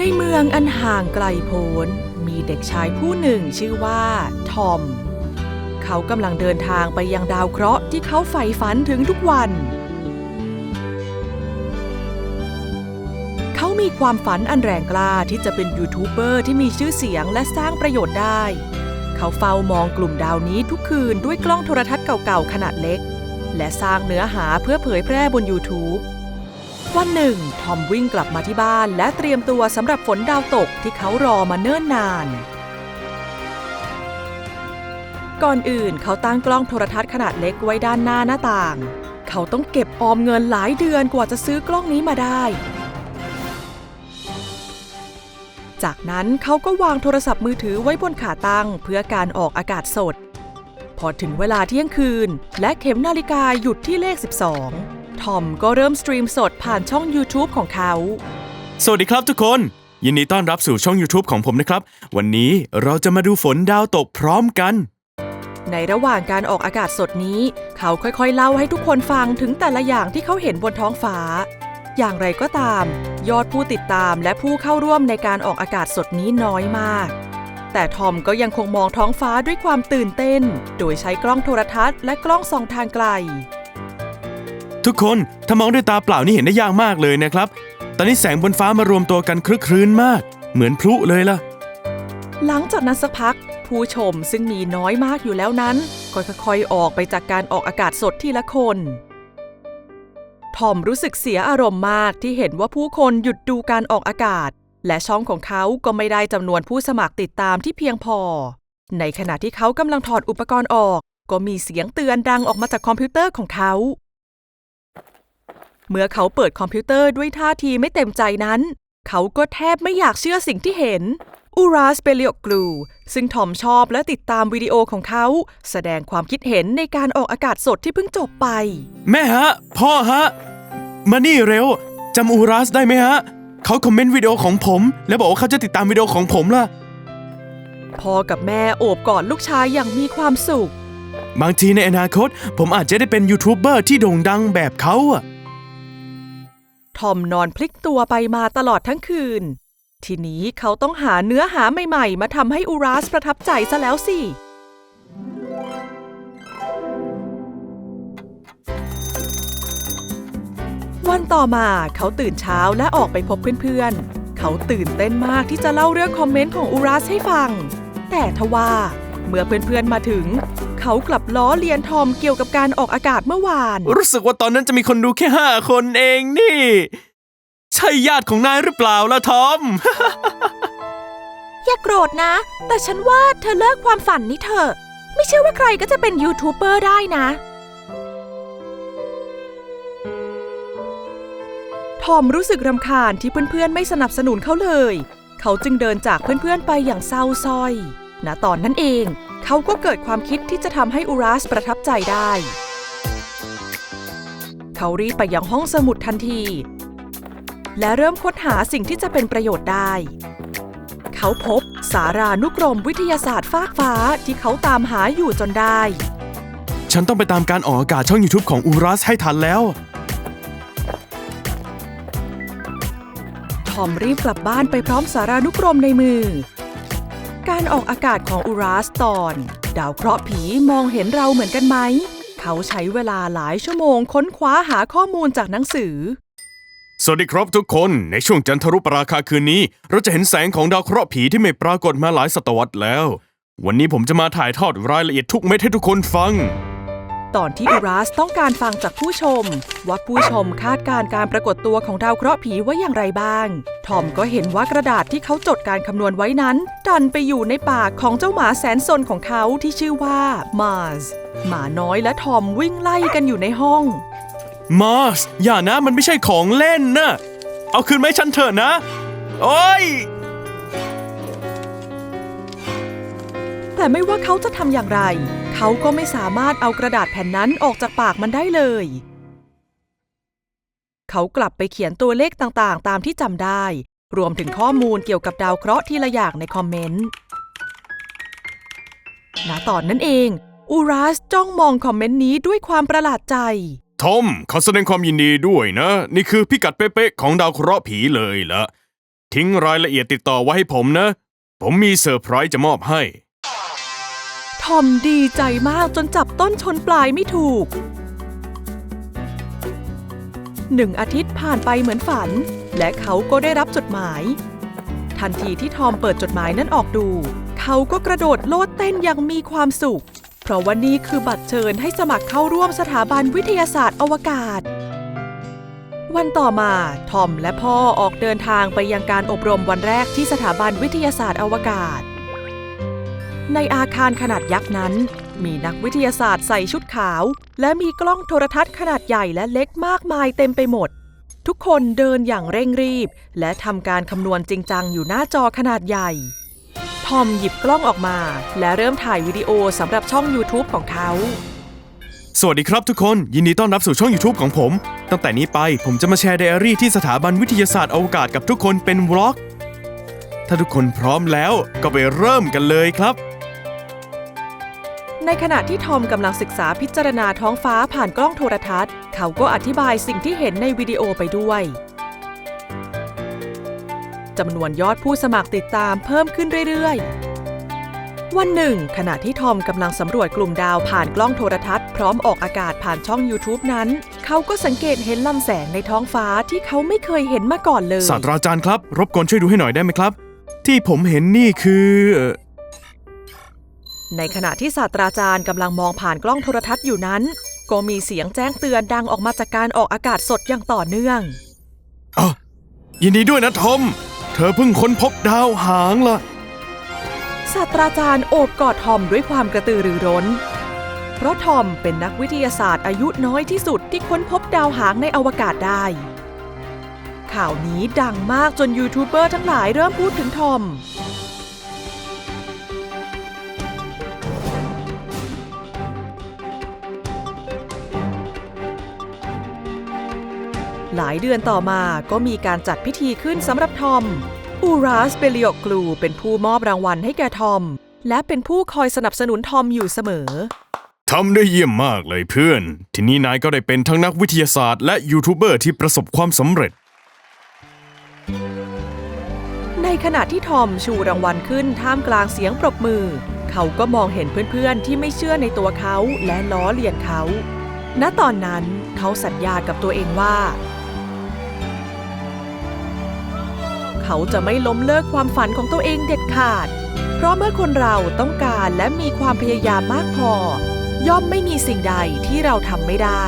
ในเมืองอันห่างไกลโพ้นมีเด็กชายผู้หนึ่งชื่อว่า ทอม เขากำลังเดินทางไปยังดาวเคราะห์ที่เขาใฝ่ฝันถึงทุกวัน เขามีความฝันอันแรงกล้าที่จะเป็นยูทูบเบอร์ที่มีชื่อเสียงและสร้างประโยชน์ได้ เขาเฝ้ามองกลุ่มดาวนี้ทุกคืนด้วยกล้องโทรทัศน์เก่าๆขนาดเล็ก และสร้างเนื้อหาเพื่อเผยแพร่บน YouTube วันหนึ่ง ทอมวิ่งกลับมาที่บ้านและเตรียมตัวสำหรับฝนดาวตกที่เขารอมาเนิ่นนาน ก่อนอื่นเขาตั้งกล้องโทรทัศน์ขนาดเล็กไว้ด้านหน้าหน้าต่าง เขาต้องเก็บออมเงินหลายเดือนกว่าจะซื้อกล้องนี้มาได้ จากนั้นเขาก็วางโทรศัพท์มือถือไว้บนขาตั้งเพื่อการออกอากาศสด พอถึงเวลาเที่ยงคืน และเข็มนาฬิกาหยุดที่เลข 12 ทอมก็เริ่มสตรีมสดผ่านช่อง YouTube ของเขา สวัสดีครับทุกคน ยินดีต้อนรับสู่ช่อง YouTube ของผมนะครับ วันนี้เราจะมาดูฝนดาวตกพร้อมกัน ในระหว่างการออกอากาศสดนี้ เขาค่อยๆเล่าให้ทุกคนฟังถึงแต่ละอย่างที่เขาเห็นบนท้องฟ้า อย่างไรก็ตาม ยอดผู้ติดตามและผู้เข้าร่วมในการออกอากาศสดนี้น้อยมาก แต่ทอมก็ยังคงมองท้องฟ้าด้วยความตื่นเต้น โดยใช้กล้องโทรทัศน์และกล้องส่องทางไกล ทุกคนถ้ามองด้วยตาเปล่านี่เห็นได้ยากมากเลยนะครับ ตอนนี้แสงบนฟ้ามารวมตัวกันคลึกครื้นมาก เหมือนพลุเลยล่ะ หลังจากนั้นสักพัก ผู้ชมซึ่งมีน้อยมากอยู่แล้วนั้น ก็ค่อยๆออกไปจากการออกอากาศสดทีละคนทอมรู้สึกเสียอารมณ์มากที่เห็นว่าผู้คนหยุดดูการออกอากาศ และช่องของเขาก็ไม่ได้จำนวนผู้สมัครติดตามที่เพียงพอ ในขณะที่เขากำลังถอดอุปกรณ์ออก ก็มีเสียงเตือนดังออกมาจากคอมพิวเตอร์ของเขา เมื่อเขาเปิดคอมพิวเตอร์ด้วยท่าทีไม่เต็มใจนั้น เขาก็แทบไม่อยากเชื่อสิ่งที่เห็นอูราสเปเลียกลูซึ่งทอมชอบและติดตามวิดีโอของเขา แสดงความคิดเห็นในการออกอากาศสดที่เพิ่งจบไป แม่ฮะ พ่อฮะ มานี่เร็วจำอูรัสได้ไหมฮะ เขาคอมเมนต์วิดีโอของผม แล้วบอกว่าเขาจะติดตามวิดีโอของผมล่ะ พ่อกับแม่โอบกอดลูกชายอย่างมีความสุข บางทีในอนาคต ผมอาจจะได้เป็นยูทูบเบอร์ที่โด่งดังแบบเขาอะ ทอมนอนพลิกตัวไปมาตลอดทั้งคืน ทีนี้เขาต้องหาเนื้อหาใหม่ๆ มาทำให้อูราสประทับใจซะแล้วสิวันต่อมาเขาตื่นเช้าและออกไปพบเพื่อนๆ เขาตื่นเต้นมากที่จะเล่าเรื่องคอมเมนต์ของอูรัสให้ฟัง แต่ทว่าเมื่อเพื่อนๆมาถึง เขากลับล้อเลียนทอมเกี่ยวกับการออกอากาศเมื่อวาน รู้สึกว่าตอนนั้นจะมีคนดูแค่ห้าคนเองนี่ ใช่ญาติของนายหรือเปล่าล่ะทอม อย่าโกรธนะ แต่ฉันว่าเธอเลิกความฝันนี้เถอะไม่ใช่ว่าใครก็จะเป็นยูทูบเบอร์ได้นะ ทอมรู้สึกรำคาญที่เพื่อนๆไม่สนับสนุนเขาเลย เขาจึงเดินจากเพื่อนๆไปอย่างเศร้าสร้อย ณตอนนั้นเอง เขาก็เกิดความคิดที่จะทำให้อูรัสประทับใจได้ เขารีบไปยังห้องสมุดทันที และเริ่มค้นหาสิ่งที่จะเป็นประโยชน์ได้ เขาพบสารานุกรมวิทยาศาสตร์ฟากฟ้าที่เขาตามหาอยู่จนได้ ฉันต้องไปตามการออกอากาศช่อง YouTube ของอูรัสให้ทันแล้วทอมรีบกลับบ้านไปพร้อมสารานุกรมในมือ การออกอากาศของอุรัสตอน ดาวเคราะห์ผีมองเห็นเราเหมือนกันไหม เขาใช้เวลาหลายชั่วโมงค้นคว้าหาข้อมูลจากหนังสือ สวัสดีครับทุกคน ในช่วงจันทรุปราคาคืนนี้ เราจะเห็นแสงของดาวเคราะห์ผีที่ไม่ปรากฏมาหลายศตวรรษแล้ว วันนี้ผมจะมาถ่ายทอดรายละเอียดทุกเม็ดให้ทุกคนฟัง ตอนที่อูรัสต้องการฟังจากผู้ชม ว่าผู้ชมคาดการณ์การปรากฏตัวของดาวเคราะห์ผีว่าอย่างไรบ้าง ทอมก็เห็นว่ากระดาษที่เขาจดการคำนวณไว้นั้น ดันไปอยู่ในปากของเจ้าหมาแสนสนของเขาที่ชื่อว่ามาสหมาน้อยและทอมวิ่งไล่กันอยู่ในห้อง มาสอย่านะมันไม่ใช่ของเล่นนะเอาคืนมาให้ฉันเถอะนะ โอ้ยแต่ไม่ว่าเขาจะทำอย่างไร เขาก็ไม่สามารถเอากระดาษแผ่นนั้นออกจากปากมันได้เลย เขากลับไปเขียนตัวเลขต่างๆ ตามที่จำได้ รวมถึงข้อมูลเกี่ยวกับดาวเคราะห์ทีละอย่างในคอมเมนต์ ณ ตอนนั้นเอง อูรัสจ้องมองคอมเมนต์นี้ด้วยความประหลาดใจ ทอมขอแสดงความยินดีด้วยนะ นี่คือพิกัดเป๊ะๆของดาวเคราะห์ผีเลยละททิ้งรายละเอียดติดต่อไว้ให้ผมนะ ผมมีเซอร์ไพรส์จะมอบให้ ทอมดีใจมากจนจับต้นชนปลายไม่ถูก หนึ่งอาทิตย์ผ่านไปเหมือนฝัน และเขาก็ได้รับจดหมาย ทันทีที่ทอมเปิดจดหมายนั้นออกดู เขาก็กระโดดโลดเต้นอย่างมีความสุข เพราะว่านี่คือบัตรเชิญให้สมัครเข้าร่วมสถาบันวิทยาศาสตร์อวกาศ วันต่อมา ทอมและพ่อออกเดินทางไปยังการอบรมวันแรกที่สถาบันวิทยาศาสตร์อวกาศ ในอาคารขนาดยักษ์นั้น มีนักวิทยาศาสตร์ใส่ชุดขาว และมีกล้องโทรทัศน์ขนาดใหญ่และเล็กมากมายเต็มไปหมด ทุกคนเดินอย่างเร่งรีบ และทำการคำนวณจริงจังอยู่หน้าจอขนาดใหญ่ ทอมหยิบกล้องออกมา และเริ่มถ่ายวิดีโอสำหรับช่อง YouTube ของเขา สวัสดีครับทุกคนยินดีต้อนรับสู่ช่อง YouTube ของผม ตั้งแต่นี้ไปผมจะมาแชร์ไดอารี่ที่สถาบันวิทยาศาสตร์อวกาศกับทุกคนเป็นวล็อก ถ้าทุกคนพร้อมแล้วก็ไปเริ่มกันเลยครับ ในขณะที่ทอมกำลังศึกษาพิจารณาท้องฟ้าผ่านกล้องโทรทัศน์ เขาก็อธิบายสิ่งที่เห็นในวิดีโอไปด้วยจำนวนยอดผู้สมัครติดตามเพิ่มขึ้นเรื่อยๆ วันหนึ่ง ขณะที่ทอมกำลังสำรวจกลุ่มดาวผ่านกล้องโทรทัศน์ พร้อมออกอากาศผ่านช่อง YouTube นั้น เขาก็สังเกตเห็นลำแสงในท้องฟ้าที่เขาไม่เคยเห็นมาก่อนเลย ศาสตราจารย์ครับ รบกวนช่วยดูให้หน่อยได้ไหมครับ ที่ผมเห็นนี่คือเอ่อ ในขณะที่ศาสตราจารย์กำลังมองผ่านกล้องโทรทัศน์อยู่นั้น ก็มีเสียงแจ้งเตือนดังออกมาจากการออกอากาศสดอย่างต่อเนื่องอ๋อยินดีด้วยนะทอม เธอเพิ่งค้นพบดาวหางล่ะศาสตราจารย์โอบกอดทอมด้วยความกระตือรือร้น เพราะทอมเป็นนักวิทยาศาสตร์อายุน้อยที่สุดที่ค้นพบดาวหางในอวกาศได้ ข่าวนี้ดังมากจนยูทูบเบอร์ทั้งหลายเริ่มพูดถึงทอม หลายเดือนต่อมาก็มีการจัดพิธีขึ้นสำหรับทอม อูรัสเบลิโอกลูเป็นผู้มอบรางวัลให้แก่ทอม และเป็นผู้คอยสนับสนุนทอมอยู่เสมอ ทำได้เยี่ยมมากเลยเพื่อน ทีนี้นายก็ได้เป็นทั้งนักวิทยาศาสตร์และยูทูบเบอร์ที่ประสบความสำเร็จ ในขณะที่ทอมชูรางวัลขึ้นท่ามกลางเสียงปรบมือ เขาก็มองเห็นเพื่อนๆ ที่ไม่เชื่อในตัวเขาและล้อเลียนเขา ณตอนนั้นเขาสัญญากับตัวเองว่า เขาจะไม่ล้มเลิกความฝันของตัวเองเด็ดขาด เพราะเมื่อคนเราต้องการและมีความพยายามมากพอย่อมไม่มีสิ่งใดที่เราทำไม่ได้